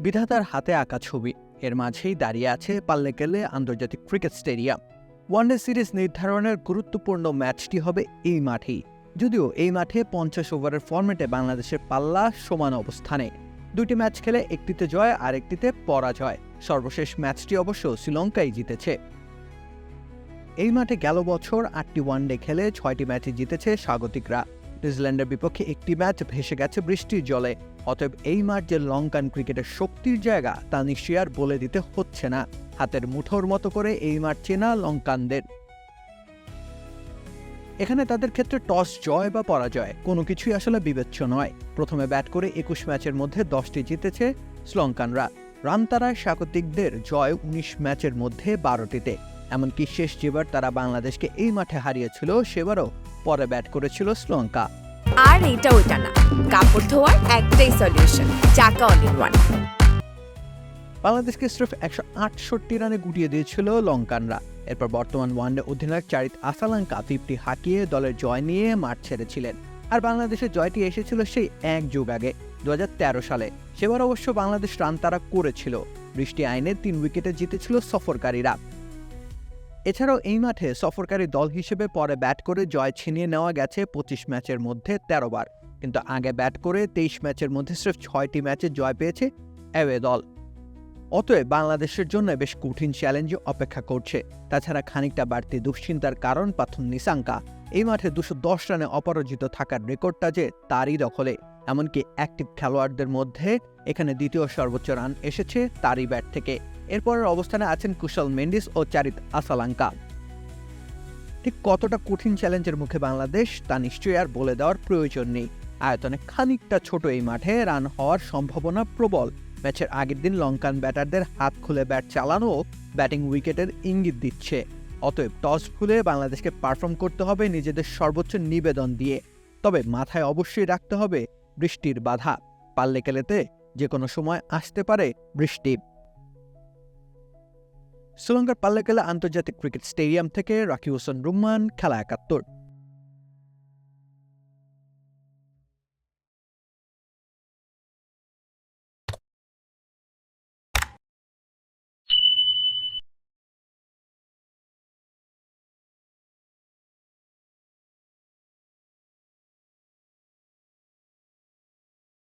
বিধাতার হাতে আঁকা ছবি। এর মাঝেই দাঁড়িয়ে আছে পাল্লেকেলে আন্তর্জাতিক ক্রিকেট স্টেডিয়াম। ওয়ানডে সিরিজ নির্ধারণের গুরুত্বপূর্ণ ম্যাচটি হবে এই মাঠেই। যদিও এই মাঠে পঞ্চাশ ওভারের ফরম্যাটে বাংলাদেশের পাল্লা সমান অবস্থানে। দুটি ম্যাচ খেলে একটিতে জয় আর একটিতে পরাজয়। সর্বশেষ ম্যাচটি অবশ্য শ্রীলঙ্কাই জিতেছে। এই মাঠে গেল বছর আটটি ওয়ানডে খেলে ছয়টি ম্যাচে জিতেছে স্বাগতিকরা। নিউজিল্যান্ডের বিপক্ষে একটি ম্যাচ ভেসে গেছে বৃষ্টির জলে। অতএব এই যে লঙ্কান ক্রিকেটের শক্তির জায়গা তা নিশ্চয়ই আর বলে দিতে হচ্ছে না। হাতের মুঠোর মতো করে এই মাঠ চেনা লঙ্কানদের এখানে তাদের ক্ষেত্রে টস জয় বা পরাজয়, কোনো কিছুই আসলে বিবেচ্য নয়। প্রথমে ব্যাট করে একুশ ম্যাচের মধ্যে দশটি জিতেছে শ্রীলঙ্কানরা। রান তারায় স্বাগতিকদের জয় উনিশ ম্যাচের মধ্যে বারোটিতে। এমনকি শেষ যেবার তারা বাংলাদেশকে এই মাঠে হারিয়েছিল, সেবারও পরে ব্যাট করেছিল শ্রীলঙ্কা। আর এটা ওটা না। কাপড় ধোয়ার একটাই সলিউশন চাকা অল ইন ওয়ান বাংলাদেশকে স্রেফ একশো আটষট্টি রানে গুটিয়ে দিয়েছিল লঙ্কানরা। এরপর বর্তমান ওয়ানডে অধিনায়ক চারিত আসালাঙ্কা ফিফটি হাঁকিয়ে দলের জয় নিয়ে মাঠ ছেড়েছিলেন। আর বাংলাদেশের জয়টি এসেছিল সেই এক যুগ আগে দু হাজার তেরো সালে। সেবার অবশ্য বাংলাদেশ রান তারা করেছিল। বৃষ্টি আইনে তিন উইকেটে জিতেছিল সফরকারীরা। এছাড়াও এই মাঠে সফরকারী দল হিসেবে পরে ব্যাট করে জয় ছিনিয়ে নেওয়া গেছে পঁচিশ ম্যাচের মধ্যে তেরো বার। কিন্তু আগে ব্যাট করে তেইশ ম্যাচের মধ্যে স্রেফ ছয়টি ম্যাচে জয় পেয়েছে অ্যাওয়ে দল। অতএব বাংলাদেশের জন্য বেশ কঠিন চ্যালেঞ্জ অপেক্ষা করছে। তাছাড়া খানিকটা বাড়তি দুশ্চিন্তার কারণ পাথুন নিসাঙ্কা। এই মাঠে দুশো দশ রানে অপরাজিত থাকার রেকর্ডটা যে তারই দখলে। এমনকি অ্যাক্টিভ খেলোয়াড়দের মধ্যে এখানে দ্বিতীয় সর্বোচ্চ রান এসেছে তারই ব্যাট থেকে। এরপরের অবস্থানে আছেন কুশল মেন্ডিস ও চারিত আসালাঙ্কা। ঠিক কতটা কঠিন চ্যালেঞ্জের মুখে বাংলাদেশ, তা নিশ্চয়ই আর বলে দেওয়ার প্রয়োজন নেই। আয়তনে খানিকটা ছোট এই মাঠে রান হওয়ার সম্ভাবনা প্রবল। ম্যাচের আগের দিন লঙ্কান ব্যাটারদের হাত খুলে ব্যাট চালানো ব্যাটিং উইকেটের ইঙ্গিত দিচ্ছে। অতএব টস খুলে বাংলাদেশকে পারফর্ম করতে হবে নিজেদের সর্বোচ্চ নিবেদন দিয়ে। তবে মাথায় অবশ্যই রাখতে হবে বৃষ্টির বাধা। পাল্লে কেলেতে যে কোনো সময় আসতে পারে বৃষ্টি। শ্রীলঙ্কার পাল্লাকেলা আন্তর্জাতিক ক্রিকেট স্টেডিয়াম থেকে রাকি হোসেন রুম্মান খেলা একাত্তর।